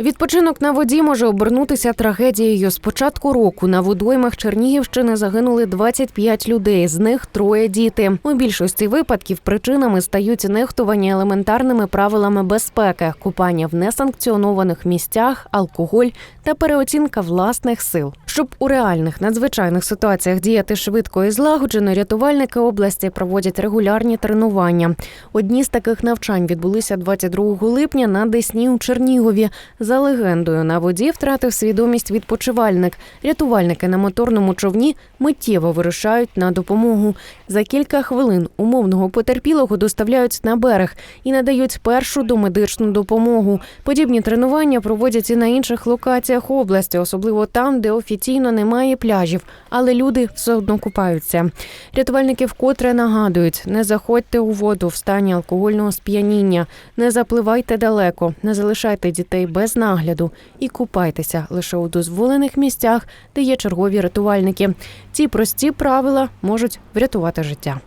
Відпочинок на воді може обернутися трагедією. З початку року на водоймах Чернігівщини загинули 25 людей, з них троє діти. У більшості випадків причинами стають нехтування елементарними правилами безпеки, купання в несанкціонованих місцях, алкоголь та переоцінка власних сил. Щоб у реальних надзвичайних ситуаціях діяти швидко і злагоджено, рятувальники області проводять регулярні тренування. Одні з таких навчань відбулися 22 липня на Десні у Чернігові. За легендою, на воді втратив свідомість відпочивальник. Рятувальники на моторному човні миттєво вирушають на допомогу. За кілька хвилин умовного потерпілого доставляють на берег і надають першу домедичну допомогу. Подібні тренування проводять і на інших локаціях області, особливо там, де офіційно немає пляжів, але люди все одно купаються. Рятувальники вкотре нагадують: не заходьте у воду в стані алкогольного сп'яніння, не запливайте далеко, не залишайте дітей без нагляду і купайтеся лише у дозволених місцях, де є чергові рятувальники. Ці прості правила можуть врятувати життя.